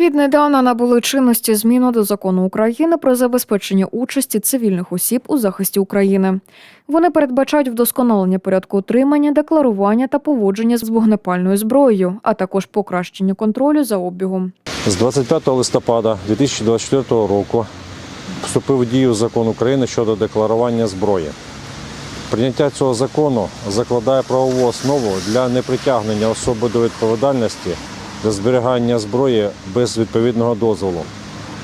Віднедавна набули чинності зміни до закону України про забезпечення участі цивільних осіб у захисті України. Вони передбачають вдосконалення порядку отримання, декларування та поводження з вогнепальною зброєю, а також покращення контролю за обігом. З 25 листопада 2024 року вступив в дію закон України щодо декларування зброї. Прийняття цього закону закладає правову основу для непритягнення особи до відповідальності за зберігання зброї без відповідного дозволу,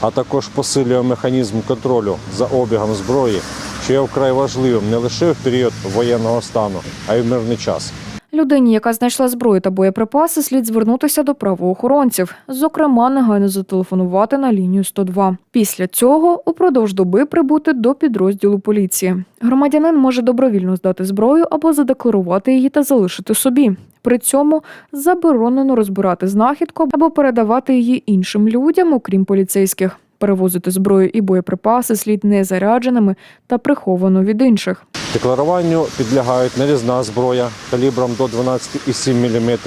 а також посилює механізм контролю за обігом зброї, що є вкрай важливим не лише в період воєнного стану, а й в мирний час. Людині, яка знайшла зброю та боєприпаси, слід звернутися до правоохоронців, зокрема, негайно зателефонувати на лінію 102. Після цього упродовж доби прибути до підрозділу поліції. Громадянин може добровільно здати зброю або задекларувати її та залишити собі. При цьому заборонено розбирати знахідку або передавати її іншим людям, окрім поліцейських. Перевозити зброю і боєприпаси слід не зарядженими та приховано від інших. Декларуванню підлягають нарізна зброя калібром до 12,7 мм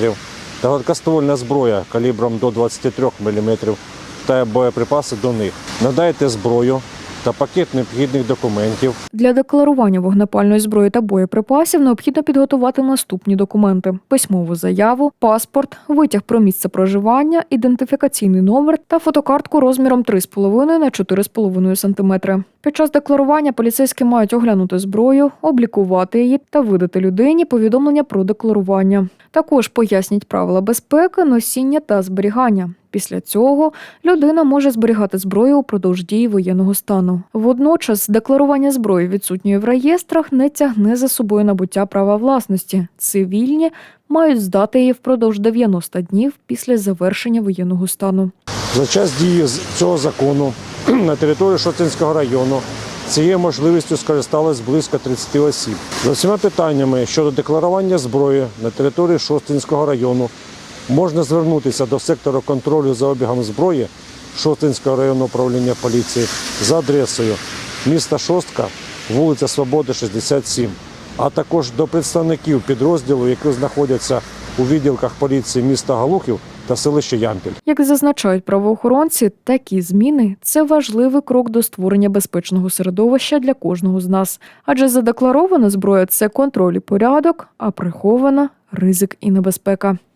та гладкоствольна зброя калібром до 23 мм та боєприпаси до них. Надайте зброю та пакет необхідних документів, Для декларування вогнепальної зброї та боєприпасів необхідно підготувати наступні документи: письмову заяву, паспорт, витяг про місце проживання, ідентифікаційний номер та фотокартку розміром 3,5 на 4,5 см. Під час декларування поліцейські мають оглянути зброю, облікувати її та видати людині повідомлення про декларування. Також поясніть правила безпеки, носіння та зберігання. Після цього людина може зберігати зброю упродовж дії воєнного стану. Водночас декларування зброї відсутньої в реєстрах не тягне за собою набуття права власності. Цивільні мають здати її впродовж 90 днів після завершення воєнного стану. За час дії цього закону на території Шостинського району цією можливістю скористалось близько 30 осіб. За всіма питаннями щодо декларування зброї на території Шостинського району можна звернутися до сектору контролю за обігом зброї Шостинського районного управління поліції за адресою міста Шостка, вулиця Свободи, 67, а також до представників підрозділу, які знаходяться у відділках поліції міста Галухів та селища Ямпіль. Як зазначають правоохоронці, такі зміни це важливий крок до створення безпечного середовища для кожного з нас. Адже задекларована зброя це контроль і порядок, а прихована ризик і небезпека.